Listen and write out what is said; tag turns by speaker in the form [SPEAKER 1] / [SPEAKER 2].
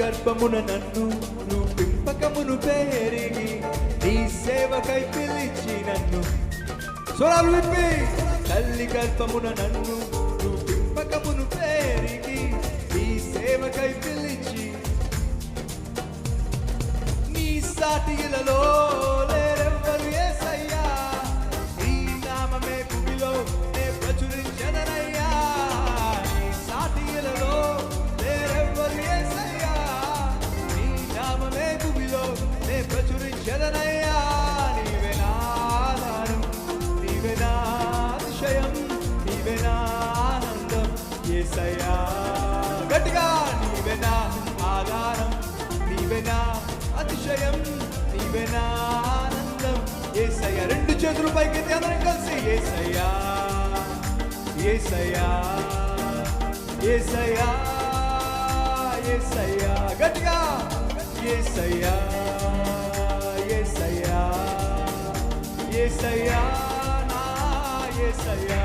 [SPEAKER 1] గర్భమున నన్ను నువ్వు పింపకమును పేరిగి నీ సేవకై పిలిచి నన్ను. స్వరాలు విప్పి. తల్లి గర్భమున నన్ను నువ్వు పింపకమును పేరిగి నీ సేవకై పిలిచి. నీ సాటిలలో లేరెవ్వరు యేసయ్యా గట్టిగా నీవెనా ఆధారం నీవెనా అతిశయం నీవెనా ఆనందం. ఏసయ్య రెండు చేతులు పైకి అందరం కలిసి ఏసయ్యా ఏసయ్యా ఏసయ్యా ఏసయ్యా. గట్టిగా ఏసయ్యా ఏసయ్యా ఏసయ్యా నా ఏసయ్యా.